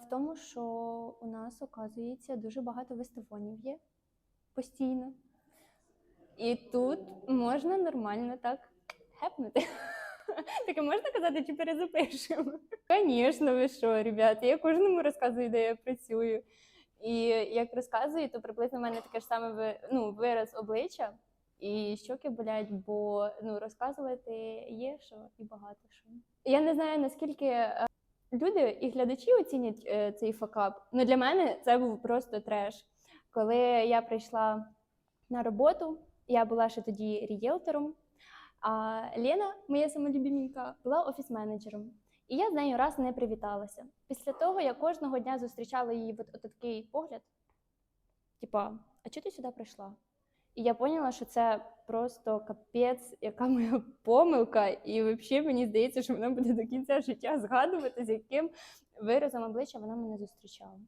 в тому, що у нас, оказується, дуже багато виставонів є постійно. І тут можна нормально так хепнути. Таке можна казати, чи перезапишемо? Звісно, ви що, ребята, я кожному розказую, де я працюю. І як розказую, то приблизно в мене таке ж саме ну, вираз обличчя, і щоки болять, бо ну, розказувати є що і багато що. Я не знаю, наскільки е, люди і глядачі оцінять е, цей факап. Ну для мене це був просто треш. Коли я прийшла на роботу, я була ще тоді рієлтором, а Лена, моя самолюбімінька, була офіс-менеджером. І я з нею раз не привіталася. Після того я кожного дня зустрічала її от, от такий погляд: типа, а чого ти сюди прийшла? І я поняла, що це просто капець, яка моя помилка, і взагалі мені здається, що вона буде до кінця життя згадувати, з яким виразом обличчя вона мене зустрічала.